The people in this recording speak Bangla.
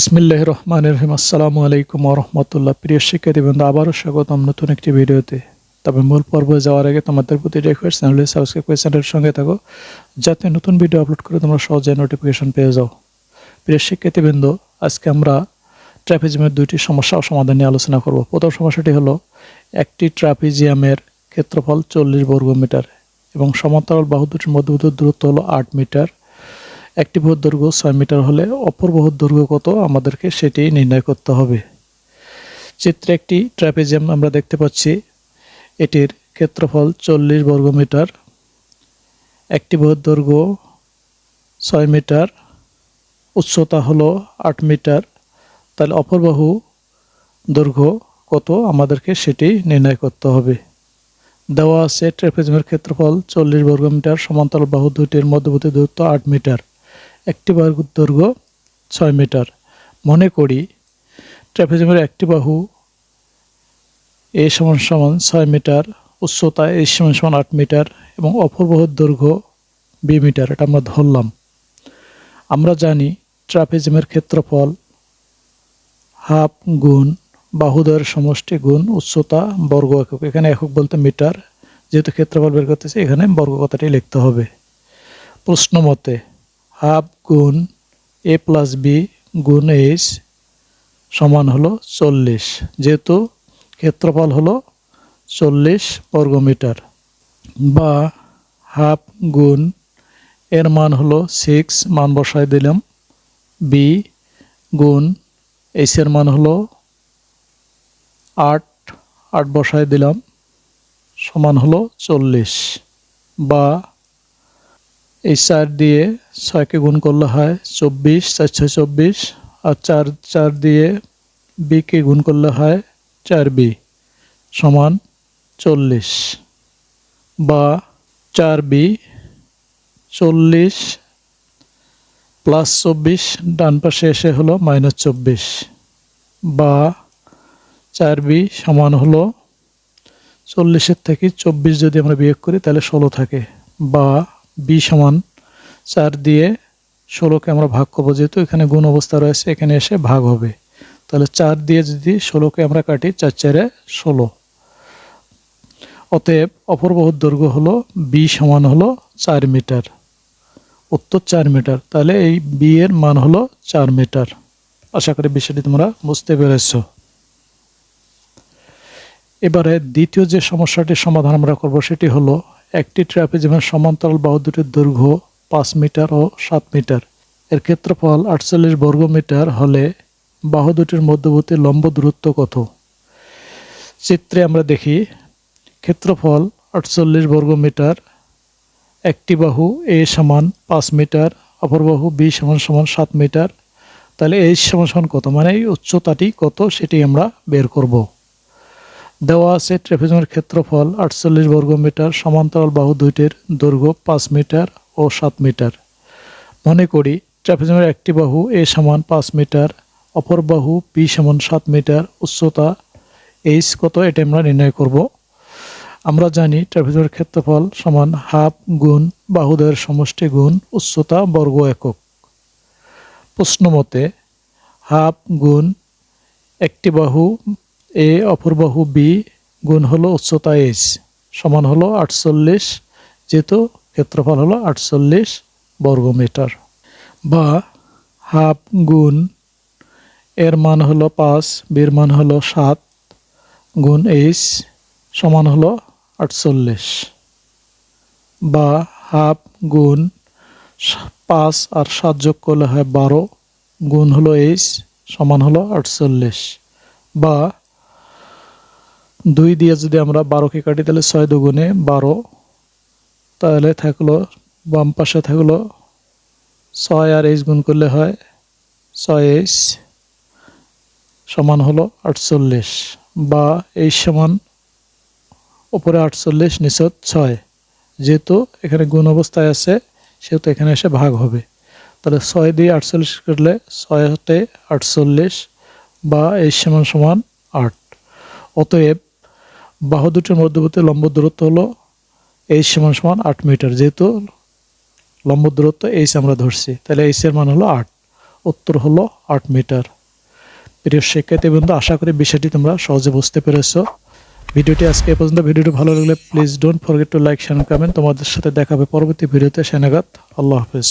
বিসমিল্লাহ রহমান রহিম। আসসালামু আলাইকুম রহমতুল্লাহ। প্রিয় শিক্ষার্থীবৃন্দ আবারও স্বাগতম নতুন একটি ভিডিওতে। তবে মূল পর্বে যাওয়ার আগে তোমাদের প্রতি রিকোয়েস্ট চ্যানেলে সাবস্ক্রাইব করে চ্যানেলের সঙ্গে থাকো। যাতে নতুন ভিডিও আপলোড করে তোমরা সহজে নোটিফিকেশন পেয়ে যাও। প্রিয় শিক্ষার্থীবৃন্দ আজকে আমরা ট্রাফিজিয়ামের দুইটি সমস্যা ও সমাধান নিয়ে আলোচনা করব। প্রথম সমস্যাটি হলো, একটি ট্রাফিজিয়ামের ক্ষেত্রফল চল্লিশ বর্গ মিটার এবং সমান্তরাল বাহু দুটির মধ্যবর্তী দূরত্ব হলো আট মিটার। একটি বাহুর দৈর্ঘ্য ছয় মিটার হলে অপর বাহুর দৈর্ঘ্য কত? আমাদেরকে সেটি নির্ণয় করতে হবে। চিত্রে একটি ট্র্যাপেজিয়াম আমরা দেখতে পাচ্ছি। এটির ক্ষেত্রফল চল্লিশ বর্গ মিটার। একটি বাহুর দৈর্ঘ্য ছয় মিটার। উচ্চতা হলো আট মিটার। তাহলে অপর বাহু দৈর্ঘ্য কত? আমাদেরকে সেটি নির্ণয় করতে হবে। দেওয়া আছে ট্রেপেজিয়ামের ক্ষেত্রফল চল্লিশ বর্গ মিটার, সমান্তরাল বাহু দুটির মধ্যবর্তী দূরত্ব আট মিটার। একটি বাহুর দৈর্ঘ্য ছয় মিটার। মনে করি ট্রাফিজমের একটি বাহু এ সমান সমান ছয় মিটার, উচ্চতা এ সমান সমান আট মিটার এবং অপর বাহুর দৈর্ঘ্য বি মিটার, এটা আমরা ধরলাম। আমরা জানি ট্রাফিজমের ক্ষেত্রফল হাফ গুণ বাহুদয়ের সমষ্টি গুণ উচ্চতা বর্গ একক। এখানে একক বলতে মিটার, যেহেতু ক্ষেত্রফল বের করতেছে, এখানে বর্গ কথাটি লিখতে হবে। প্রশ্ন মতে হাফ গুণ এ প্লাস বি গুণ এইচ সমান হলো চল্লিশ। যেহেতু ক্ষেত্রফল হলো চল্লিশ বর্গমিটার বা হাফ গুণ এর মান হলো সিক্স, মান বসায় দিলাম বি গুণ এইচের মান হলো আট আট বসায় দিলাম সমান হলো চল্লিশ বা এই চার দিয়ে ছয়কে গুণ করলে হয় চব্বিশ, চার ছয় চব্বিশ আর চার চার দিয়ে বিকে গুণ করলে হয় চার বি সমান চল্লিশ বা চার বি চল্লিশ প্লাস চব্বিশ, ডান পাশে এসে হলো মাইনাস চব্বিশ বা চার বি সমান হলো চল্লিশের থেকে চব্বিশ যদি আমরা বিয়োগ করি তাহলে ষোলো থাকে বা বি সমান চার দিয়ে ষোলোকে আমরা ভাগ করব, যেহেতু এখানে গুণ অবস্থা রয়েছে, এখানে এসে ভাগ হবে। তাহলে চার দিয়ে যদি ষোলোকে আমরা কাটি, চার চারে ষোলো। অতএব অপর দৈর্ঘ্য হলো বি সমান হলো চার মিটার। উত্তর চার মিটার। তাহলে এই বি এর মান হলো চার মিটার। আশা করি বিষয়টি তোমরা বুঝতে পেরেছ। এবারে দ্বিতীয় যে সমস্যাটির সমাধান আমরা করব, সেটি হলো একটি ট্রাপিজিয়ামের সমান্তরাল বাহু দুটির দৈর্ঘ্য পাঁচ মিটার ও সাত মিটার। এর ক্ষেত্রফল আটচল্লিশ বর্গ মিটার হলে বাহু দুটির মধ্যবর্তী লম্ব দূরত্ব কত? চিত্রে আমরা দেখি, ক্ষেত্রফল আটচল্লিশ বর্গ মিটার একটি বাহু এ সমান পাঁচ মিটার, অপর বাহু বি সমান সমান সাত মিটার। তাহলে এই সমান সমান কত? মানে এই উচ্চতাটি কত? সেটি আমরা বের করব। দেওয়া আছে ট্রেফিজমের ক্ষেত্রফল আটচল্লিশ বর্গ মিটার, সমান্তরাল বাহু দুইটির দৈর্ঘ্য পাঁচ মিটার ও সাত মিটার। মনে করি ট্রাফিজমের একটি বাহু এ সমান পাঁচ মিটার, অপর বাহু বি সমান সাত মিটার, উচ্চতা এইচ কত এটা আমরা নির্ণয় করব। আমরা জানি ট্রাফিজমের ক্ষেত্রফল সমান হাফ গুণ বাহুদয়ের সমষ্টি গুণ উচ্চতা বর্গ একক। প্রশ্ন মতে হাফ গুণ একটি বাহু এ অপর বাহু বি গুণ হলো উচ্চতা এইচ সমান হলো আটচল্লিশ, যেহেতু ক্ষেত্রফল হলো আটচল্লিশ বর্গমিটার। বা হাফ গুণ এর মান হলো পাঁচ, বির মান হলো সাত, গুণ এইচ সমান হলো আটচল্লিশ। বা হাফ গুণ পাঁচ আর সাত যোগ করলে হয় বারো, গুণ হলো এইচ সমান হলো আটচল্লিশ। বা দুই দিয়ে যদি আমরা বারোকে কাটি, তাহলে ছয় দুগুণে বারো। তাহলে থাকল বাম পাশে থাকল ছয় আর এইচ গুণ করলে হয় ছয় এইচ সমান হলো আটচল্লিশ বা এইচ সমান উপরে আটচল্লিশ, নিচত ছয়। যেহেতু এখানে গুণ অবস্থায় আছে, সেহেতু এখানে এসে ভাগ হবে। তাহলে ছয় দিয়ে আটচল্লিশ করলে ছয় হাতে আটচল্লিশ বা এইচ সমান সমান আট। অতএব বাহু দুটির মধ্যবর্তী লম্ব দূরত্ব হলো এইচ সমান সমান আট মিটার। যেহেতু লম্ব দূরত্ব এইচ আমরা ধরছি, তাহলে এইচ এর মান হলো আট, উত্তর হলো আট মিটার। প্রিয় শিক্ষার্থী বন্ধু আশা করি বিষয়টি তোমরা সহজে বুঝতে পেরেছ। ভিডিওটি আজকে এ পর্যন্ত। ভিডিওটি ভালো লাগলে please don't forget to like share comment তোমাদের সাথে দেখা হবে পরবর্তী ভিডিওতে। সেনাগাত আল্লাহ হাফিজ।